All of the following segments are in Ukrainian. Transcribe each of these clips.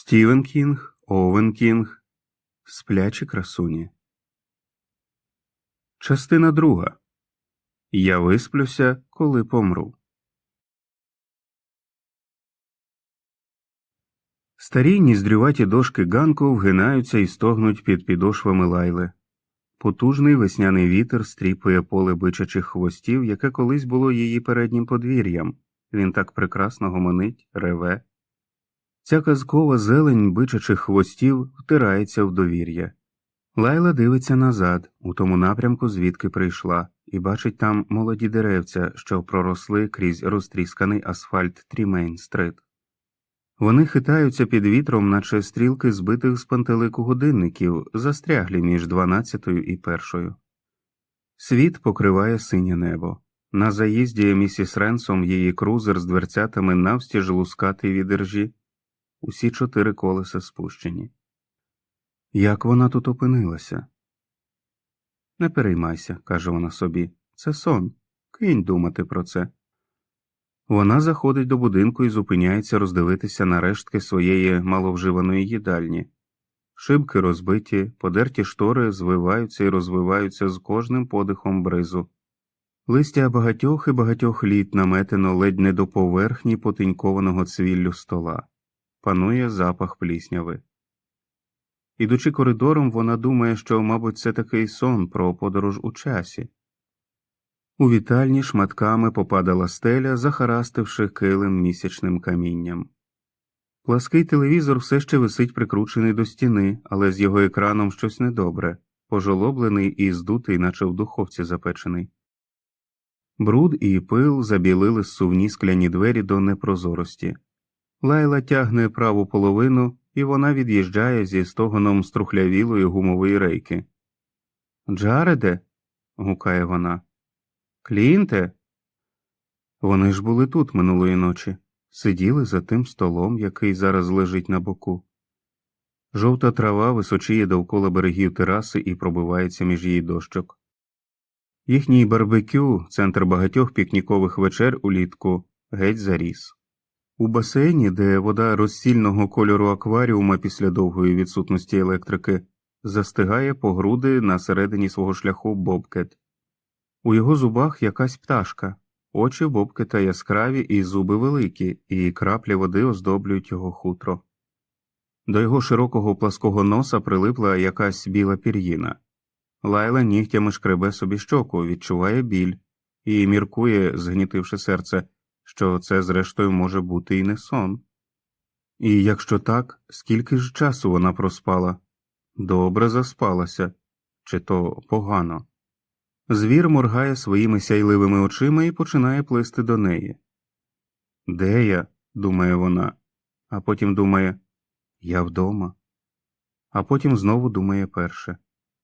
Стівен Кінг, Овен Кінг, Сплячі красуні. Частина друга. Я висплюся, коли помру. Старі ніздрюваті дошки ганку вгинаються і стогнуть під підошвами лайли. Потужний весняний вітер стріпує поле бичачих хвостів, яке колись було її переднім подвір'ям. Він так прекрасно гомонить, реве. Ця казкова зелень бичачих хвостів втирається в довір'я. Лайла дивиться назад, у тому напрямку, звідки прийшла, і бачить там молоді деревця, що проросли крізь розтрісканий асфальт Трімейн-стрит. Вони хитаються під вітром, наче стрілки збитих з пантелику годинників, застряглі між дванадцятою і першою. Світ покриває синє небо. На заїзді місіс Ренсом її крузер з дверцятами навстіж лускатий від іржі. Усі чотири колеса спущені. Як вона тут опинилася? Не переймайся, каже вона собі. Це сон. Кинь думати про це. Вона заходить до будинку і зупиняється роздивитися на рештки своєї маловживаної їдальні. Шибки розбиті, подерті штори звиваються і розвиваються з кожним подихом бризу. Листя багатьох і багатьох літ наметено ледь не до поверхні потинькованого цвіллю стола. Панує запах плісняви. Ідучи коридором, вона думає, що, мабуть, це такий сон про подорож у часі. У вітальні шматками попадала стеля, захарастивши килим місячним камінням. Плаский телевізор все ще висить прикручений до стіни, але з його екраном щось недобре, пожолоблений і здутий, наче в духовці запечений. Бруд і пил забілили сувні скляні двері до непрозорості. Лайла тягне праву половину, і вона від'їжджає зі стогоном струхлявілої гумової рейки. Джареде. гукає вона. Клінте. Вони ж були тут минулої ночі, сиділи за тим столом, який зараз лежить на боку. Жовта трава височіє довкола берегів тераси і пробивається між її дощок. Їхній барбекю, центр багатьох пікнікових вечер улітку, геть заріс. У басейні, де вода розсільного кольору акваріума після довгої відсутності електрики, застигає по груди на середині свого шляху бобкет. У його зубах якась пташка, очі бобкета яскраві і зуби великі, і краплі води оздоблюють його хутро. До його широкого плаского носа прилипла якась біла пір'їна. Лайла нігтями шкребе собі щоку, відчуває біль і міркує, згнітивши серце, що це, зрештою, може бути і не сон. І якщо так, скільки ж часу вона проспала? Добре заспалася, чи то погано. Звір моргає своїми сяйливими очима і починає плисти до неї. Де я? думає вона, а потім думає Я вдома. А потім знову думає перше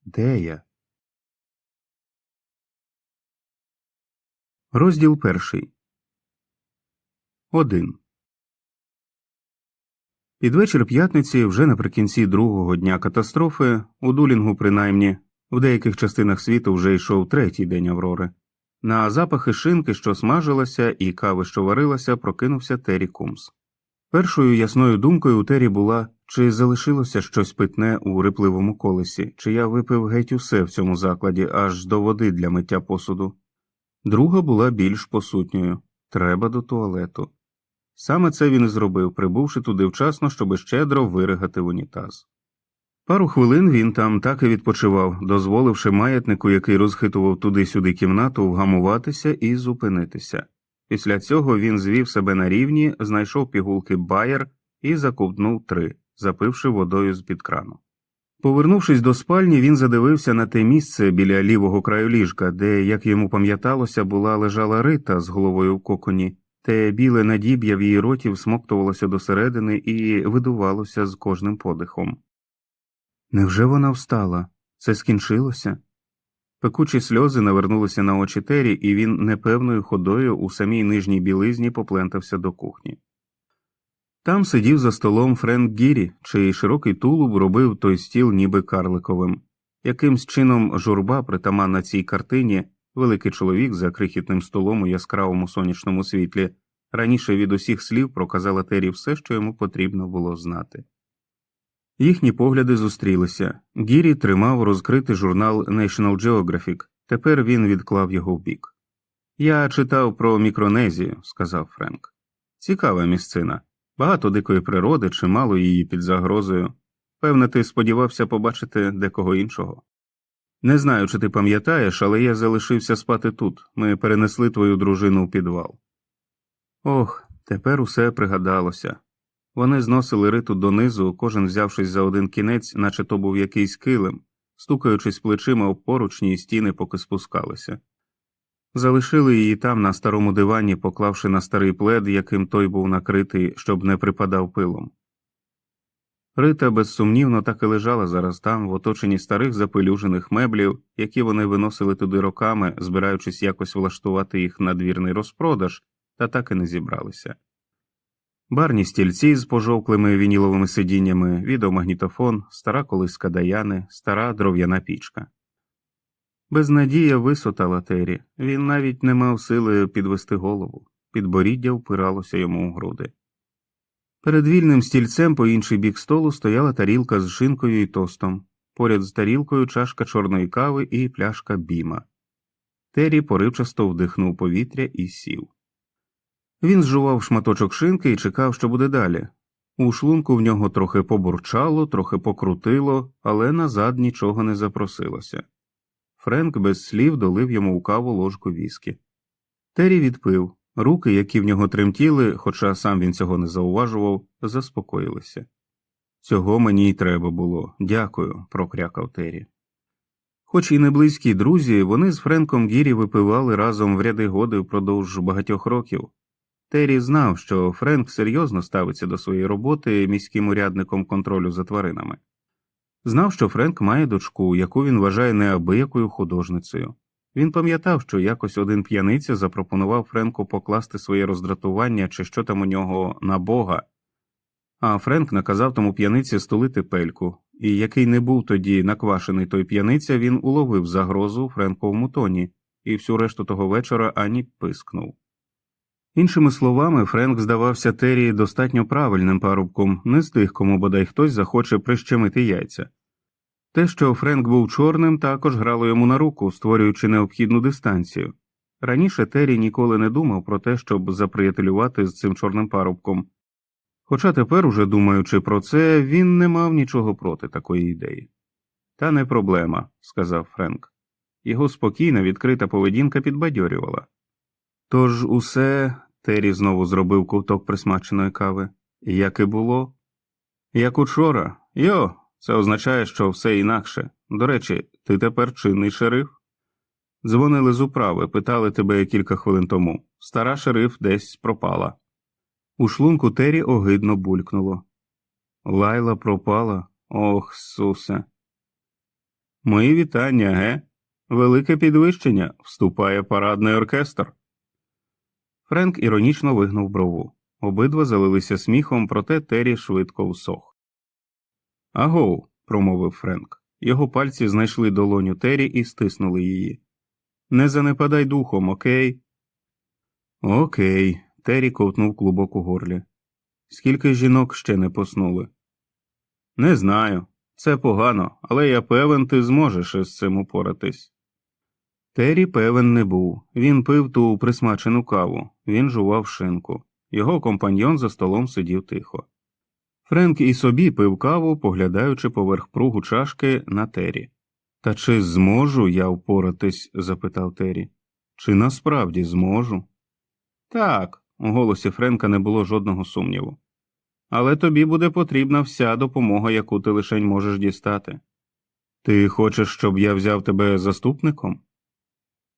Де я? Розділ перший. Один. Під вечір п'ятниці, вже наприкінці другого дня катастрофи, у Дулінгу, принаймні, в деяких частинах світу вже йшов третій день Аврори. На запахи шинки, що смажилася, і кави, що варилася, прокинувся Террі Кумс. Першою ясною думкою у Террі була, чи залишилося щось питне у рипливому колесі, чи я випив геть усе в цьому закладі аж до води для миття посуду. Друга була більш посутньою треба до туалету. Саме це він і зробив, прибувши туди вчасно, щоби щедро виригати в унітаз. Пару хвилин він там так і відпочивав, дозволивши маятнику, який розхитував туди-сюди кімнату, вгамуватися і зупинитися. Після цього він звів себе на рівні, знайшов пігулки Байер і закупнув три, запивши водою з під крану. Повернувшись до спальні, він задивився на те місце біля лівого краю ліжка, де, як йому пам'яталося, була лежала рита з головою в коконі, те біле надіб'я в її роті всмоктувалося досередини і видувалося з кожним подихом. Невже вона встала? Це скінчилося? Пекучі сльози навернулися на очі Тері, і він непевною ходою у самій нижній білизні поплентався до кухні. Там сидів за столом Френк Гірі, чий широкий тулуб робив той стіл ніби карликовим. Якимсь чином журба, притаманна цій картині, великий чоловік за крихітним столом у яскравому сонячному світлі, раніше від усіх слів проказала Тері все, що йому потрібно було знати. Їхні погляди зустрілися. Гірі тримав розкритий журнал National Geographic. Тепер він відклав його вбік. Я читав про Мікронезію, сказав Френк. Цікава місцина. Багато дикої природи, чимало її під загрозою. Певне, ти сподівався побачити декого іншого. Не знаю, чи ти пам'ятаєш, але я залишився спати тут. Ми перенесли твою дружину у підвал. Ох, тепер усе пригадалося. Вони зносили риту донизу, кожен взявшись за один кінець, наче то був якийсь килим, стукаючись плечима об поручні і стіни, поки спускалися. Залишили її там на старому дивані, поклавши на старий плед, яким той був накритий, щоб не припадав пилом. Рита безсумнівно так і лежала зараз там, в оточенні старих запелюжених меблів, які вони виносили туди роками, збираючись якось влаштувати їх на двірний розпродаж, та так і не зібралися. Барні стільці з пожовклими вініловими сидіннями, відеомагнітофон, стара колиска Даяни, стара дров'яна пічка. Безнадія висотала Тері, він навіть не мав сили підвести голову, підборіддя впиралося йому у груди. Перед вільним стільцем по інший бік столу стояла тарілка з шинкою і тостом, поряд з тарілкою чашка чорної кави і пляшка біма. Тері поривчасто вдихнув повітря і сів. Він зжував шматочок шинки і чекав, що буде далі. У шлунку в нього трохи побурчало, трохи покрутило, але назад нічого не запросилося. Френк без слів долив йому у каву ложку віскі. Террі відпив. Руки, які в нього тремтіли, хоча сам він цього не зауважував, заспокоїлися. Цього мені й треба було. Дякую, прокрякав Террі. Хоч і не близькі друзі, вони з Френком Гірі випивали разом в ряди годи впродовж багатьох років. Террі знав, що Френк серйозно ставиться до своєї роботи міським урядником контролю за тваринами. Знав, що Френк має дочку, яку він вважає неабиякою художницею. Він пам'ятав, що якось один п'яниця запропонував Френку покласти своє роздратування чи що там у нього на бога, а Френк наказав тому п'яниці стулити пельку, і який не був тоді наквашений той п'яниця, він уловив загрозу Френковому тоні і всю решту того вечора ані пискнув. Іншими словами, Френк здавався Террі достатньо правильним парубком, не з тих, кому бодай хтось захоче прищемити яйця. Те, що Френк був чорним, також грало йому на руку, створюючи необхідну дистанцію. Раніше Террі ніколи не думав про те, щоб заприятелювати з цим чорним парубком. Хоча тепер, уже думаючи про це, він не мав нічого проти такої ідеї. Та не проблема, сказав Френк. Його спокійна, відкрита поведінка підбадьорювала. Тож усе Террі знову зробив ковток присмаченої кави, як і було. Як учора, йо, це означає, що все інакше. До речі, ти тепер чинний шериф? Дзвонили з управи, питали тебе кілька хвилин тому. Стара шериф десь пропала. У шлунку Террі огидно булькнуло. Лайла пропала. Ох, сусе. Мої вітання, ге? Велике підвищення. Вступає парадний оркестр. Френк іронічно вигнув брову. Обидва залилися сміхом, проте Террі швидко всох. Агоу, промовив Френк. Його пальці знайшли долоню Террі і стиснули її. Не занепадай духом, окей? Окей. Террі ковтнув клубок у горлі. Скільки жінок ще не поснули? Не знаю. Це погано, але я певен, ти зможеш із цим упоратись. Террі певен не був. Він пив ту присмачену каву, він жував шинку. Його компаньйон за столом сидів тихо. Френк і собі пив каву, поглядаючи поверх пругу чашки на Террі. Та чи зможу я впоратись? запитав Террі. Чи насправді зможу? Так, у голосі Френка не було жодного сумніву. Але тобі буде потрібна вся допомога, яку ти лишень можеш дістати. Ти хочеш, щоб я взяв тебе заступником?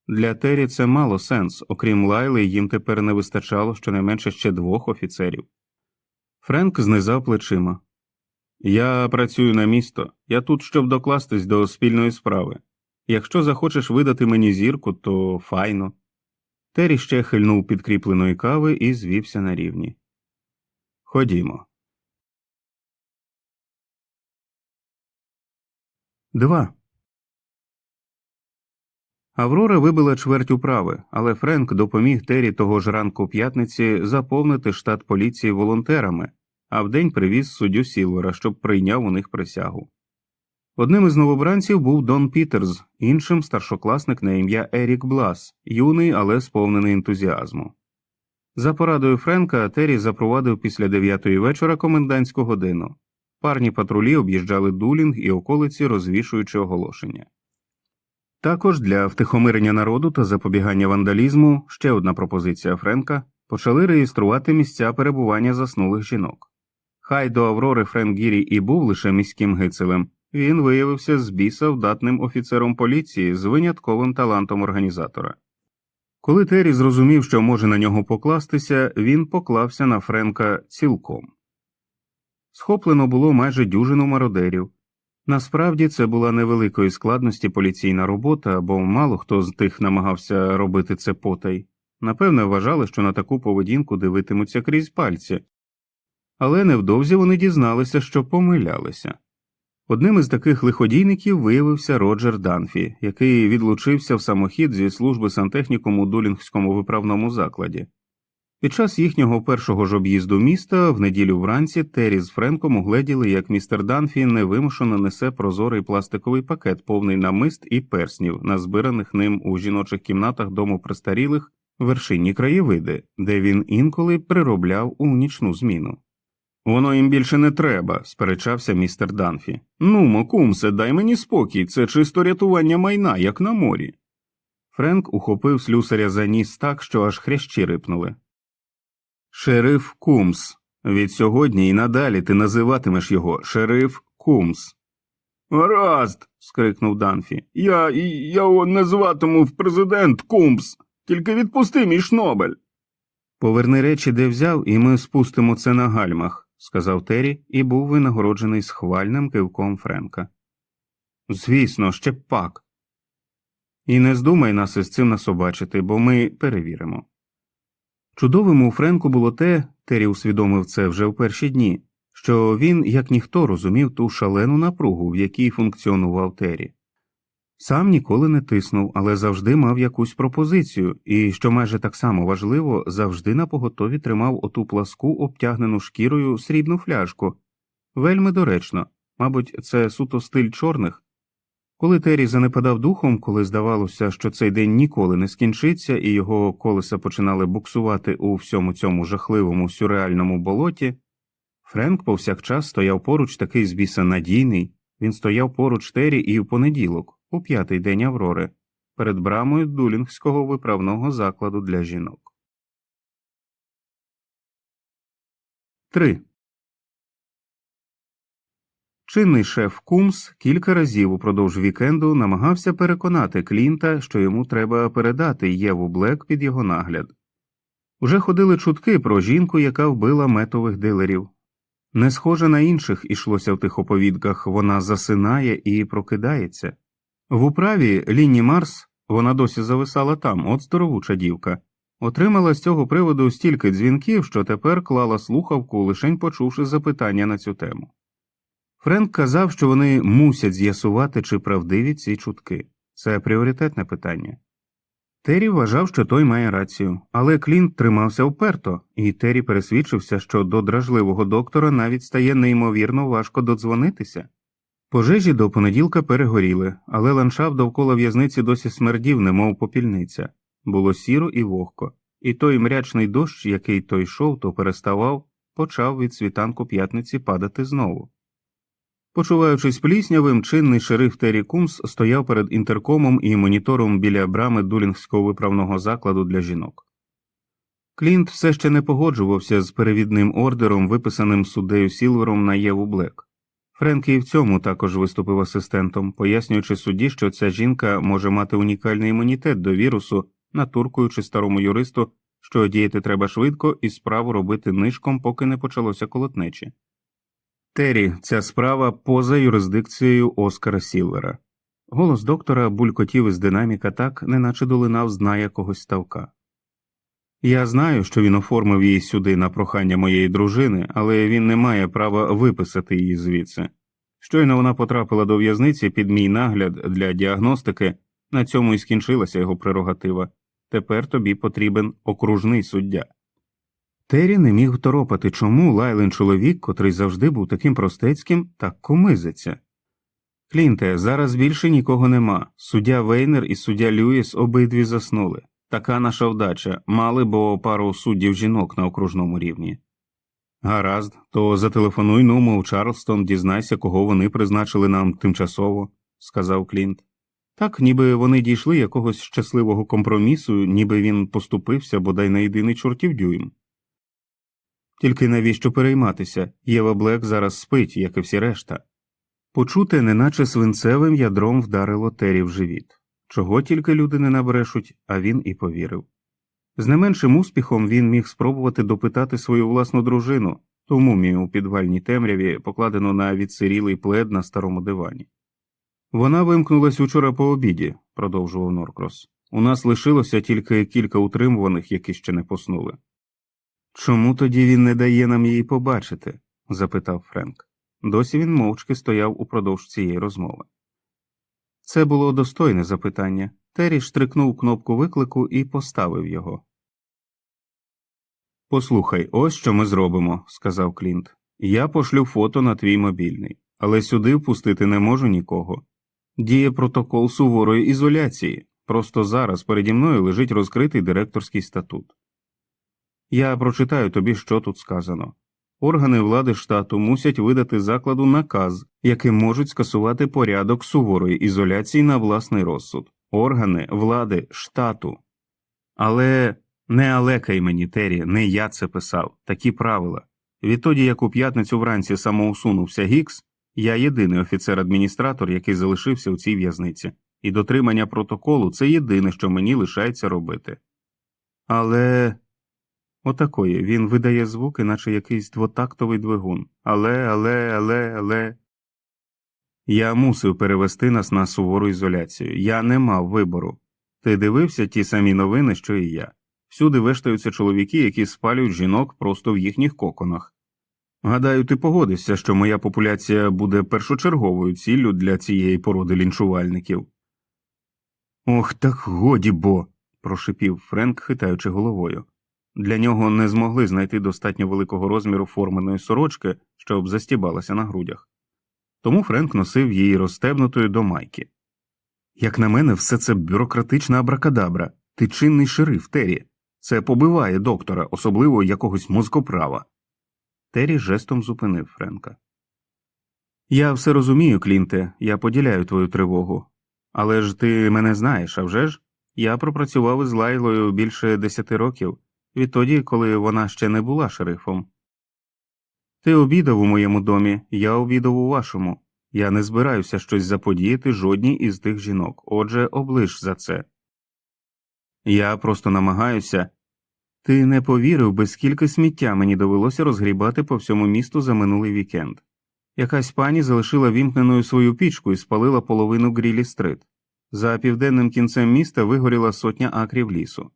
Для Террі це мало сенс, окрім Лайли, їм тепер не вистачало щонайменше ще двох офіцерів. Френк знизав плечима. Я працюю на місто, я тут, щоб докластись до спільної справи. Якщо захочеш видати мені зірку, то файно. Террі ще хильнув підкріпленої кави і звівся на рівні. Ходімо. Два. Аврора вибила чверть управи, але Френк допоміг Террі того ж ранку п'ятниці заповнити штат поліції волонтерами, а вдень привіз суддю Сілвера, щоб прийняв у них присягу. Одним із новобранців був Дон Пітерс, іншим старшокласник на ім'я Ерік Блас, юний, але сповнений ентузіазму. За порадою Френка Террі запровадив після дев'ятої вечора комендантську годину. Парні патрулі об'їжджали дулінг і околиці, розвішуючи оголошення. Також для втихомирення народу та запобігання вандалізму ще одна пропозиція Френка почали реєструвати місця перебування заснулих жінок. Хай до Аврори Френк Гірі і був лише міським гицелем, він виявився з біса вдатним офіцером поліції з винятковим талантом організатора. Коли Террі зрозумів, що може на нього покластися, він поклався на Френка цілком. Схоплено було майже дюжину мародерів. Насправді це була невеликої складності поліційна робота, бо мало хто з тих намагався робити це потай. Напевне, вважали, що на таку поведінку дивитимуться крізь пальці, але невдовзі вони дізналися, що помилялися. Одним із таких лиходійників виявився Роджер Данфі, який відлучився в самохід зі служби сантехнікум у Дулінгському виправному закладі. Під час їхнього першого ж об'їзду міста в неділю вранці Террі з Френком угледіли, як містер Данфі невимушено несе прозорий пластиковий пакет, повний намист і перснів, назбираних ним у жіночих кімнатах дому престарілих вершинні краєвиди, де він інколи приробляв у нічну зміну. Воно їм більше не треба, сперечався містер Данфі. Ну, кумсе, дай мені спокій, це чисто рятування майна, як на морі. Френк ухопив слюсаря за ніс так, що аж хрящі рипнули. Шериф Кумс. Від сьогодні і надалі ти називатимеш його шериф Кумс. Гаразд. скрикнув Данфі. Я я його називатиму в президент Кумс. Тільки відпусти мій шнобель. Поверни речі, де взяв, і ми спустимо це на гальмах, сказав Террі і був винагороджений схвальним кивком Френка. Звісно, ще пак. І не здумай нас із цим насобачити, бо ми перевіримо. Чудовим у Френку було те, Террі усвідомив це вже в перші дні, що він, як ніхто, розумів ту шалену напругу, в якій функціонував Террі. Сам ніколи не тиснув, але завжди мав якусь пропозицію, і, що майже так само важливо, завжди на поготові тримав оту пласку, обтягнену шкірою срібну фляжку. Вельми доречно, мабуть, це суто стиль чорних. Коли Террі занепадав духом, коли здавалося, що цей день ніколи не скінчиться, і його колеса починали буксувати у всьому цьому жахливому сюрреальному болоті, Френк повсякчас стояв поруч такий з біса надійний, він стояв поруч Террі і в понеділок у п'ятий день Аврори перед брамою Дулінгського виправного закладу для жінок. 3. Чинний шеф Кумс кілька разів упродовж вікенду намагався переконати Клінта, що йому треба передати Єву Блек під його нагляд. Уже ходили чутки про жінку, яка вбила метових дилерів. Не схоже на інших ішлося в тих оповідках вона засинає і прокидається. В управі Лінні Марс, вона досі зависала там, от здоровуча дівка, отримала з цього приводу стільки дзвінків, що тепер клала слухавку, лишень почувши запитання на цю тему. Френк казав, що вони мусять з'ясувати, чи правдиві ці чутки це пріоритетне питання. Террі вважав, що той має рацію, але Клінт тримався вперто, і Террі пересвідчився, що до дражливого доктора навіть стає неймовірно важко додзвонитися. Пожежі до понеділка перегоріли, але ландшафт довкола в'язниці досі смердів, немов попільниця. Було сіро і вогко, і той мрячний дощ, який то йшов, то переставав, почав від світанку п'ятниці падати знову. Почуваючись пліснявим, чинний шериф Террі Кумс стояв перед інтеркомом і монітором біля брами дулінгського виправного закладу для жінок. Клінт все ще не погоджувався з перевідним ордером, виписаним суддею Сілвером на Єву Блек. Френк і в цьому також виступив асистентом, пояснюючи судді, що ця жінка може мати унікальний імунітет до вірусу, натуркуючи старому юристу, що діяти треба швидко і справу робити нишком, поки не почалося колотнечі. Террі, ця справа поза юрисдикцією Оскара Сілвера. Голос доктора булькотів із динаміка так, неначе долинав з дна якогось ставка. Я знаю, що він оформив її сюди на прохання моєї дружини, але він не має права виписати її звідси. Щойно вона потрапила до в'язниці під мій нагляд для діагностики, на цьому і скінчилася його прерогатива. Тепер тобі потрібен окружний суддя. Террі не міг второпати, чому Лайлен чоловік, котрий завжди був таким простецьким, так комизиться. Клінте, зараз більше нікого нема. Суддя Вейнер і суддя Люїс обидві заснули. Така наша вдача, мали бо пару суддів жінок на окружному рівні. Гаразд, то зателефонуй ному у Чарлстон, дізнайся, кого вони призначили нам тимчасово, сказав Клінт. Так, ніби вони дійшли якогось щасливого компромісу, ніби він поступився бодай на єдиний чортів дюйм. Тільки навіщо перейматися? Єва Блек зараз спить, як і всі решта. Почуте, неначе свинцевим ядром вдарило Тері в живіт. Чого тільки люди не набрешуть, а він і повірив. З не меншим успіхом він міг спробувати допитати свою власну дружину, ту мумію у підвальній темряві, покладену на відсирілий плед на старому дивані. Вона вимкнулась учора по обіді, продовжував Норкрос. У нас лишилося тільки кілька утримуваних, які ще не поснули. Чому тоді він не дає нам її побачити? запитав Френк. Досі він мовчки стояв упродовж цієї розмови. Це було достойне запитання. Террі штрикнув кнопку виклику і поставив його. Послухай, ось що ми зробимо, сказав Клінт. Я пошлю фото на твій мобільний, але сюди впустити не можу нікого. Діє протокол суворої ізоляції. Просто зараз переді мною лежить розкритий директорський статут. Я прочитаю тобі, що тут сказано. Органи влади штату мусять видати закладу наказ, яким можуть скасувати порядок суворої ізоляції на власний розсуд. Органи влади штату. Але не алекай мені, Террі, не я це писав, такі правила. Відтоді, як у п'ятницю вранці самоусунувся Гікс, я єдиний офіцер-адміністратор, який залишився у цій в'язниці, і дотримання протоколу це єдине, що мені лишається робити. Але. Отакої він видає звуки, наче якийсь двотактовий двигун. Але, але, але, але. Я мусив перевести нас на сувору ізоляцію. Я не мав вибору. Ти дивився ті самі новини, що і я. Всюди вештаються чоловіки, які спалюють жінок просто в їхніх коконах. Гадаю, ти погодишся, що моя популяція буде першочерговою ціллю для цієї породи лінчувальників. Ох, так годі бо. прошипів Френк, хитаючи головою. Для нього не змогли знайти достатньо великого розміру форменої сорочки, щоб застібалася на грудях. Тому Френк носив її розстебнутою до майки. Як на мене, все це бюрократична абракадабра, ти чинний шериф, Террі. Це побиває доктора, особливо якогось мозкоправа. Террі жестом зупинив Френка. Я все розумію, Клінте, я поділяю твою тривогу. Але ж ти мене знаєш, а вже ж? Я пропрацював із Лайлою більше десяти років, відтоді, коли вона ще не була шерифом. Ти обідав у моєму домі, я обідав у вашому. Я не збираюся щось заподіяти жодній із тих жінок, отже, облиш за це. Я просто намагаюся. Ти не повірив, би скільки сміття мені довелося розгрібати по всьому місту за минулий вікенд. Якась пані залишила вімкненою свою пічку і спалила половину грілі стрит. За південним кінцем міста вигоріла сотня акрів лісу.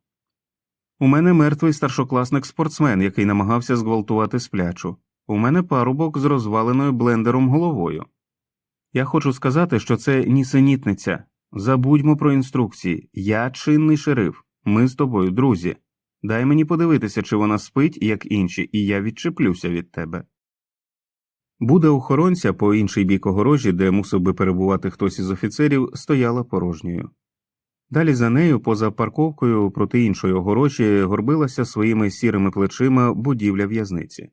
У мене мертвий старшокласник спортсмен, який намагався зґвалтувати сплячу. У мене парубок з розваленою блендером головою. Я хочу сказати, що це нісенітниця. Забудьмо про інструкції. Я чинний шериф. Ми з тобою, друзі. Дай мені подивитися, чи вона спить, як інші, і я відчеплюся від тебе. Буде охоронця по інший бік огорожі, де мусив би перебувати хтось із офіцерів, стояла порожньою. Далі за нею, поза парковкою проти іншої огорожі, горбилася своїми сірими плечима будівля в'язниці.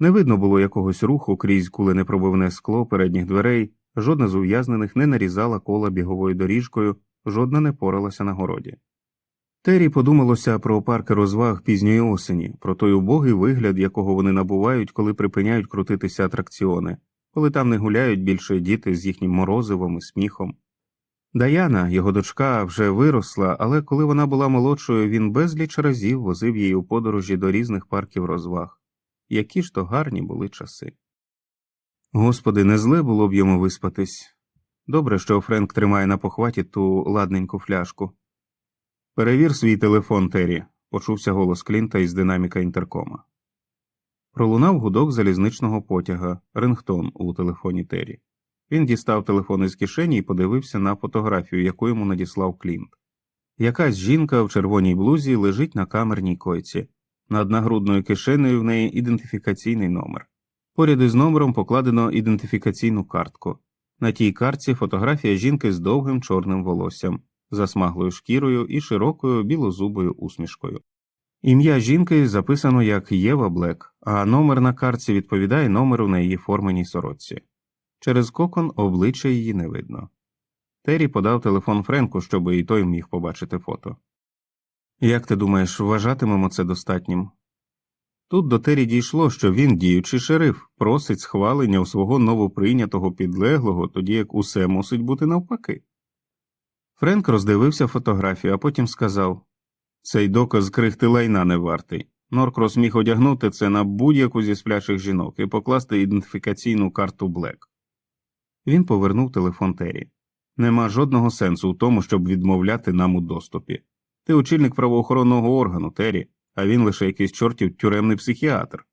Не видно було якогось руху крізь куленепробивне скло передніх дверей, жодна з ув'язнених не нарізала кола біговою доріжкою, жодна не поралася на городі. Террі подумалося про парки розваг пізньої осені, про той убогий вигляд, якого вони набувають, коли припиняють крутитися атракціони, коли там не гуляють більше діти з їхнім морозивом і сміхом. Даяна, його дочка, вже виросла, але коли вона була молодшою, він безліч разів возив її у подорожі до різних парків розваг. Які ж то гарні були часи. Господи, не зле було б йому виспатись. Добре, що Френк тримає на похваті ту ладненьку фляжку. Перевір свій телефон, Террі, почувся голос Клінта із динаміка інтеркома. Пролунав гудок залізничного потяга, рингтон у телефоні Террі. Він дістав телефон із кишені і подивився на фотографію, яку йому надіслав Клінт. Якась жінка в червоній блузі лежить на камерній койці. Над нагрудною кишенею в неї ідентифікаційний номер. Поряд із номером покладено ідентифікаційну картку. На тій картці фотографія жінки з довгим чорним волоссям, засмаглою шкірою і широкою білозубою усмішкою. Ім'я жінки записано як Єва Блек, а номер на картці відповідає номеру на її форменій сорочці. Через кокон обличчя її не видно. Террі подав телефон Френку, щоб і той міг побачити фото. Як ти думаєш, вважатимемо це достатнім? Тут до Террі дійшло, що він, діючий шериф, просить схвалення у свого новоприйнятого підлеглого, тоді як усе мусить бути навпаки. Френк роздивився фотографію, а потім сказав цей доказ крихти лайна не вартий. Норкрос міг одягнути це на будь-яку зі сплячих жінок і покласти ідентифікаційну карту Блек. Він повернув телефон Террі. Нема жодного сенсу у тому, щоб відмовляти нам у доступі. Ти очільник правоохоронного органу, Террі, а він лише якийсь чортів тюремний психіатр.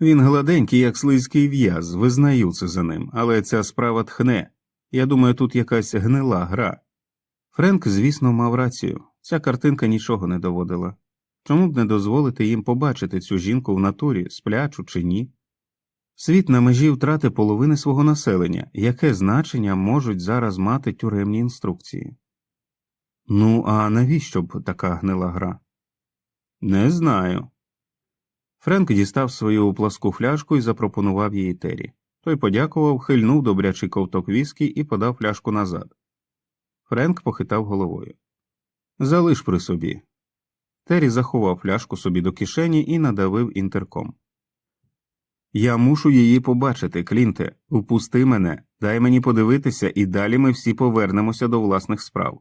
Він гладенький, як слизький в'яз, визнаю це за ним, але ця справа тхне. Я думаю, тут якась гнила гра. Френк, звісно, мав рацію. Ця картинка нічого не доводила. Чому б не дозволити їм побачити цю жінку в натурі, сплячу чи ні? Світ на межі втрати половини свого населення, яке значення можуть зараз мати тюремні інструкції? Ну, а навіщо б така гнила гра? Не знаю. Френк дістав свою пласку фляжку і запропонував її Террі. Той подякував, хильнув добрячий ковток віскі і подав фляжку назад. Френк похитав головою. Залиш при собі. Террі заховав фляжку собі до кишені і надавив інтерком. Я мушу її побачити, Клінте. Упусти мене, дай мені подивитися, і далі ми всі повернемося до власних справ.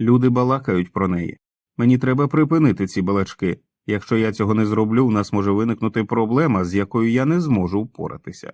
Люди балакають про неї. Мені треба припинити ці балачки. Якщо я цього не зроблю, в нас може виникнути проблема, з якою я не зможу впоратися.